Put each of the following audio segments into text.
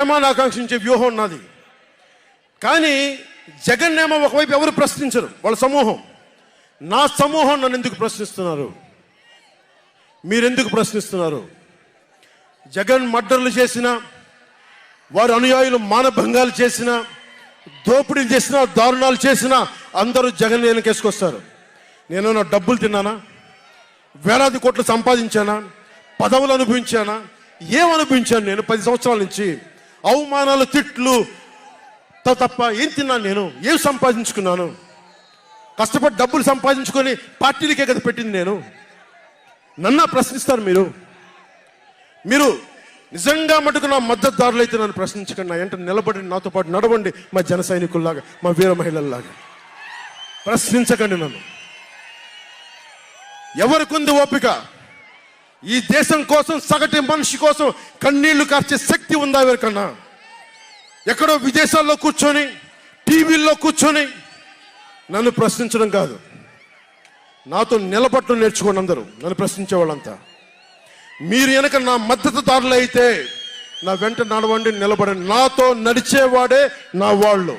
ఏమని ఆకాంక్షించే వ్యూహం ఉన్నది కానీ జగన్ ఏమో ఒకవైపు ఎవరు ప్రశ్నించరు? వాళ్ళ సమూహం. నా సమూహం నన్ను ఎందుకు ప్రశ్నిస్తున్నారు? మీరెందుకు ప్రశ్నిస్తున్నారు? జగన్ మర్డర్లు చేసిన వారి అనుయాయులు మానభంగాలు చేసిన దోపిడీలు చేసిన దారుణాలు చేసిన అందరూ జగన్ వెనకేసుకొస్తారు నేను నా డబ్బులు తిన్నానా? వేలాది కోట్లు సంపాదించానా? పదవులు అనుభవించానా? ఏం అనుభవించాను నేను పది సంవత్సరాల నుంచి? అవమానాలు తిట్లు త- తప్ప ఏం తిన్నాను నేను? ఏం సంపాదించుకున్నాను? కష్టపడి డబ్బులు సంపాదించుకొని పార్టీలకే కదా పెట్టింది నేను. నన్న ప్రశ్నిస్తారు మీరు. మీరు నిజంగా మటుకు నా మద్దతుదారులు అయితే నన్ను ప్రశ్నించకండి. నా ఎంట నిలబడి నాతో పాటు నడవండి మా జన సైనికుల్లాగా మా వీర మహిళల్లాగా. ప్రశ్నించకండి నన్ను. ఎవరికి ఉంది ఓపిక? ఈ దేశం కోసం సగటు మనిషి కోసం కన్నీళ్ళు కార్చే శక్తి ఉందా ఎవరికన్నా? ఎక్కడో విదేశాల్లో కూర్చొని టీవీల్లో కూర్చొని నన్ను ప్రశ్నించడం కాదు. నాతో నిలబట్టడం నేర్చుకోండి అందరూ నన్ను ప్రశ్నించే వాళ్ళంతా. మీరు వెనక నా మద్దతుదారులు అయితే నా వెంట నడవండి నిలబడండి. నాతో నడిచేవాడే నా వాళ్ళు.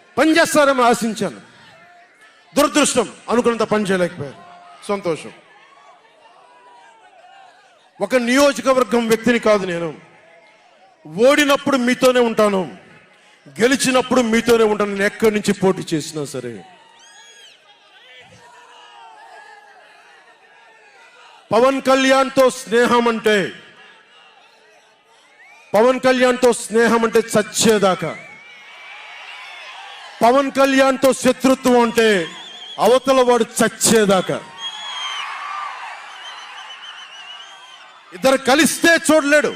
పనిచేస్తారని ఆశించాను. దురదృష్టం అనుకున్నంత పని చేయలేకపోయారు. సంతోషం. ఒక నియోజకవర్గం వ్యక్తిని కాదు నేను. ఓడినప్పుడు మీతోనే ఉంటాను. గెలిచినప్పుడు మీతోనే ఉంటాను. నేను ఎక్కడి నుంచి పోటీ చేసినా సరే. పవన్ కళ్యాణ్తో స్నేహం అంటే పవన్ కళ్యాణ్తో స్నేహం అంటే చచ్చేదాకా. పవన్ కళ్యాణ్తో శత్రుత్వం అంటే అవతల వాడు చచ్చేదాకా. ఇద్దరు కలిస్తే చూడలేడు.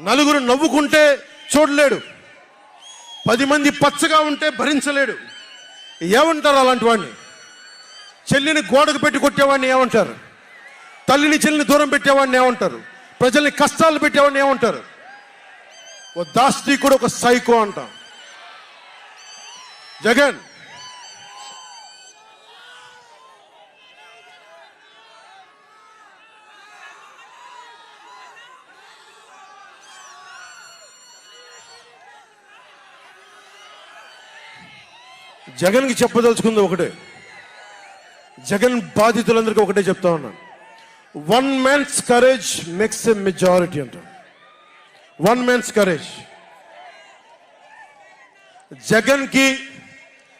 నలుగురు నవ్వుకుంటే చూడలేడు. పది మంది పచ్చగా ఉంటే భరించలేడు. ఏమంటారు అలాంటి వాడిని? చెల్లిని గోడకు పెట్టి కొట్టేవాడిని ఏమంటారు? తల్లిని చెల్లిని దూరం పెట్టేవాడిని ఏమంటారు? ప్రజల్ని కష్టాలు పెట్టేవాడిని ఏమంటారు? ఓ దాస్తికుడు ఒక సైకో అంటాం. జగన్. జగన్కి చెప్పదలుచుకుంది ఒకటే. జగన్ బాధితులందరికీ ఒకటే చెప్తా ఉన్నాను. One man's courage makes a majority అంట వన్ మ్యాన్స్ కరేజ్ జగన్కి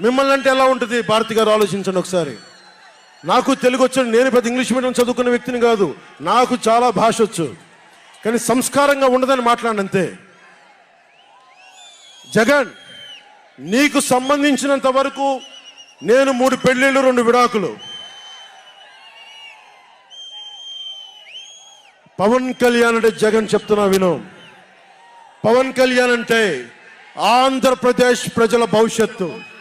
మిమ్మల్ని అంటే ఎలా ఉంటుంది? భారతి గారు ఆలోచించండి ఒకసారి. నాకు తెలుగు వచ్చు నేను పెద్ద ఇంగ్లీష్ మీడియం చదువుకున్న వ్యక్తిని కాదు. నాకు చాలా భాష వచ్చు. కానీ సంస్కారంగా ఉండదని మాట్లాడంతే జగన్ నీకు సంబంధించినంత వరకు నేను మూడు పెళ్ళిళ్ళు రెండు విడాకులు. పవన్ కళ్యాణ్ అంటే జగన్ చెప్తున్నా విను. పవన్ కళ్యాణ్ అంటే ఆంధ్రప్రదేశ్ ప్రజల భవిష్యత్తు.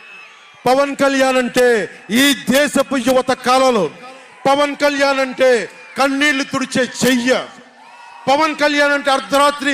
పవన్ కళ్యాణ్ అంటే ఈ దేశపు యువత కాలంలో పవన్ కళ్యాణ్ అంటే కన్నీళ్ళు తుడిచే చెయ్య. పవన్ కళ్యాణ్ అంటే అర్ధరాత్రి